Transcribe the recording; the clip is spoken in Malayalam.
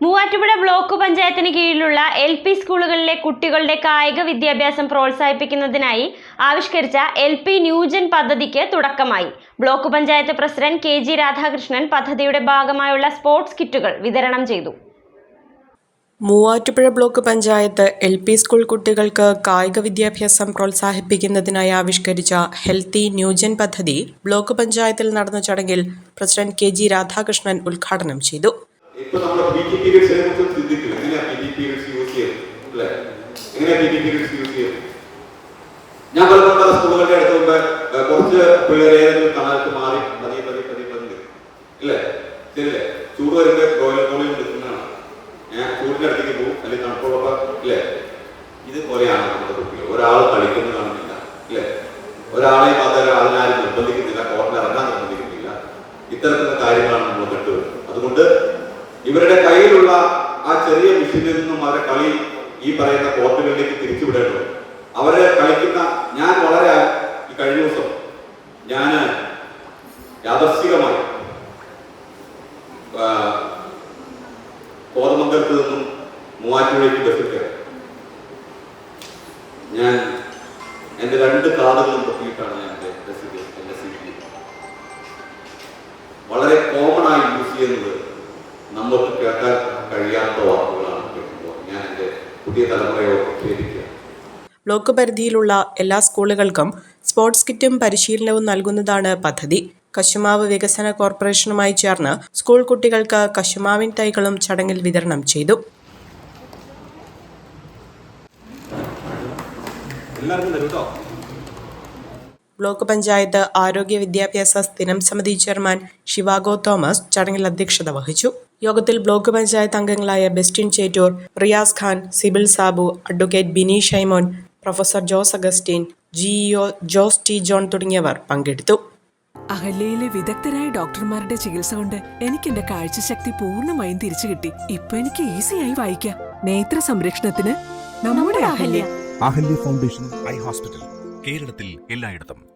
മൂവാറ്റുപുഴ ബ്ലോക്ക് പഞ്ചായത്തിന് കീഴിലുള്ള എൽ പി സ്കൂളുകളിലെ കുട്ടികളുടെ കായിക വിദ്യാഭ്യാസം പ്രോത്സാഹിപ്പിക്കുന്നതിനായി ആവിഷ്കരിച്ച എൽ പി ന്യൂജൻ പദ്ധതിക്ക് തുടക്കമായി. Block panchayat president K G Radhakrishnan പദ്ധതിയുടെ ഭാഗമായുള്ള സ്പോർട്സ് കിറ്റുകൾ വിതരണം ചെയ്തു. Muvattupuzha block panchayat L P school കുട്ടികൾക്ക് കായിക വിദ്യാഭ്യാസം പ്രോത്സാഹിപ്പിക്കുന്നതിനായി ആവിഷ്കരിച്ച ഹെൽത്തി ന്യൂജൻ പദ്ധതി ബ്ലോക്ക് പഞ്ചായത്തിൽ നടന്ന ചടങ്ങിൽ പ്രസിഡന്റ് കെ ജി രാധാകൃഷ്ണൻ ഉദ്ഘാടനം ചെയ്തു. ഇപ്പൊ നമ്മൾ പി ടി പീരീഡ്സിനെ കുറിച്ച് ചിന്തിക്കും. എങ്ങനെയാ പി ടി പീരീഡ്സ് യൂസ് ചെയ്യും അല്ലെ? എങ്ങനെയാ പി ടി പീരീഡ്സ് യൂസ് ചെയ്യും ഞാൻ പറഞ്ഞ സ്കൂളുകളുടെ അടുത്ത് മുമ്പ് കുറച്ച് പിള്ളേരെ ഏതെങ്കിലും മാറി പതിയെ പതിയെ പതിയെ പതിയെ ഇല്ലേ ശരിയല്ലേ? ചൂട് വരുമ്പോൾ ബ്രോയിലർ കോളിൽ നിൽക്കുന്നതാണ് ഞാൻ ചൂടിന്റെ അടുത്തേക്ക് പോകും. അല്ലെങ്കിൽ തണുപ്പുള്ളപ്പോ ഇല്ലേ ഇതുപോലെയാണ് നമ്മുടെ കുട്ടികൾ. ഒരാൾ കളിക്കുന്നത് കളി ഈ പറയുന്ന കോർട്ടുകളിലേക്ക് തിരിച്ചുവിടേണ്ടത് അവരെ കളിക്കുന്ന ഞാൻ വളരെ ഈ കഴിഞ്ഞ ദിവസം ഞാൻ യാദർശികമായി കോതമംഗലത്ത് നിന്നും മൂവാറ്റുപുഴയ്ക്ക് ബസ്സിൽ കയറി. ഞാൻ എന്റെ രണ്ട് കാതുകളും പൊട്ടിയിട്ടാണ് ഞാൻ എന്റെ ബസ്സിൽ എന്റെ സീറ്റിൽ വളരെ കോമൺ ആയി യൂസ് ചെയ്യുന്നത് നമുക്ക് കേൾക്കാൻ കഴിയാത്ത എന്റെ പുതിയ തലമുറയോ ഖേദിക്കുക ബ്ലോക്ക് പരിധിയിലുള്ള എല്ലാ സ്കൂളുകൾക്കും സ്പോർട്സ് കിറ്റും പരിശീലനവും നൽകുന്നതാണ് പദ്ധതി. കശുമാവ് വികസന കോർപ്പറേഷനുമായി ചേർന്ന് സ്കൂൾ കുട്ടികൾക്ക് കശുമാവിൻ തൈകളും ചടങ്ങിൽ വിതരണം ചെയ്തു. ബ്ലോക്ക് പഞ്ചായത്ത് ആരോഗ്യ വിദ്യാഭ്യാസ സ്ഥിരം സമിതി ചെയർമാൻ ശിവാഗോ തോമസ് ചടങ്ങിൽ അധ്യക്ഷത വഹിച്ചു. യോഗത്തിൽ ബ്ലോക്ക് പഞ്ചായത്ത് അംഗങ്ങളായ Bestin Chettoor Riyas Khan Sibil Sabu advocate Bini Shymon professor Jose Augustine GEO Jose T John തുടങ്ങിയവർ പങ്കെടുത്തു. അഹല്യയിലെ വിദഗ്ധരായ ഡോക്ടർമാരുടെ ചികിത്സ കൊണ്ട് എനിക്ക് എന്റെ കാഴ്ചശക്തി പൂർണമായും തിരിച്ചു കിട്ടി. ഇപ്പൊ എനിക്ക് ഈസിയായി വായിക്കാം. നേത്ര സംരക്ഷണത്തിന് നമ്മുടെ Ahalya. Ahalya foundation eye hospital. കേരളത്തിൽ എല്ലായിടത്തും.